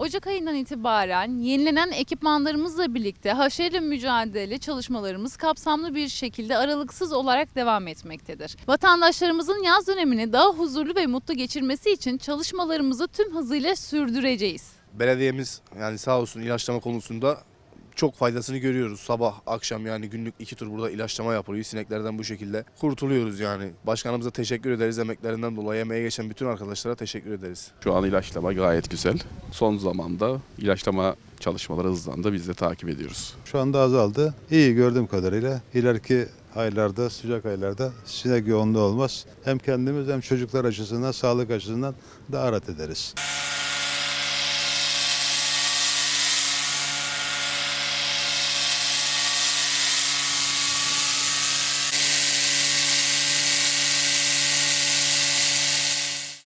Ocak ayından itibaren yenilenen ekipmanlarımızla birlikte haşerle mücadele çalışmalarımız kapsamlı bir şekilde aralıksız olarak devam etmektedir. Vatandaşlarımızın yaz dönemini daha huzurlu ve mutlu geçirmesi için çalışmalarımızı tüm hızıyla sürdüreceğiz. Belediyemiz yani sağ olsun ilaçlama konusunda çok faydasını görüyoruz. Sabah akşam yani günlük iki tur burada ilaçlama yapılıyor. Sineklerden bu şekilde kurtuluyoruz yani. Başkanımıza teşekkür ederiz emeklerinden dolayı. Emeğe geçen bütün arkadaşlara teşekkür ederiz. Şu an ilaçlama gayet güzel. Son zamanda ilaçlama çalışmaları hızlandı. Biz de takip ediyoruz. Şu anda azaldı. İyi gördüğüm kadarıyla. İleriki aylarda, sıcak aylarda sinek yoğunluğu olmaz. Hem kendimiz hem çocuklar açısından, sağlık açısından daha rahat ederiz.